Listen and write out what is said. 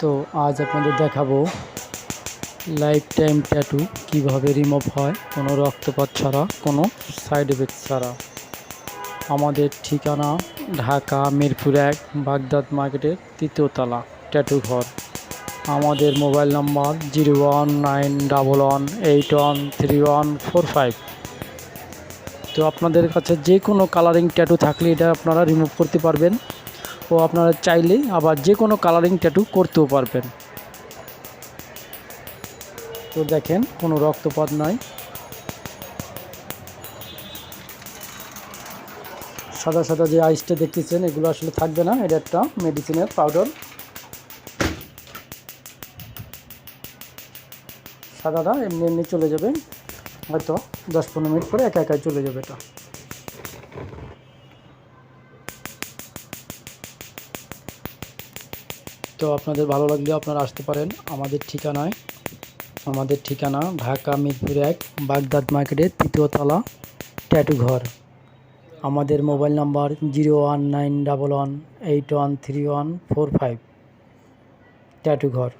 তো আজ আপনাদের দেখাবো লাইফ টাইম ট্যাটু কীভাবে রিমুভ হয়, কোনো রক্তপাত ছাড়া, কোনো সাইড এফেক্ট ছাড়া। আমাদের ঠিকানা ঢাকা মিরপুর এক, বাগদাদ মার্কেটের তৃতীয় তলা ট্যাটু ঘর। আমাদের mobile number zero one nine double one eight one three one four five তো আপনাদের কাছে যে কোনো কালারিং ট্যাটু থাকলে এটা আপনারা রিমুভ করতে পারবেন। ও আপনারা চাইলে আবার যে কোনো কালারিং ট্যাটু করতেও পারবেন। তো দেখেন, কোনো রক্তপাত নাই। সাদা সাদা যে আইসটা দেখতেছেন, এগুলো আসলে থাকবে না। এটা একটা মেডিসিনের পাউডার সাদাটা এমনি এমনি চলে যাবে। হয়তো দশ পনেরো মিনিট পরে একা একাই চলে যাবে এটা। তো আপনাদের ভালো লাগলে আপনারা আসতে পারেন। আমাদের ঠিকানায়, আমাদের ঠিকানা ঢাকা মিরপুর এক, বাগদাদ মার্কেটের তৃতীয় তলা, ট্যাটু ঘর। আমাদের mobile number zero one nine double one eight one three one four five. Tattoo ঘর।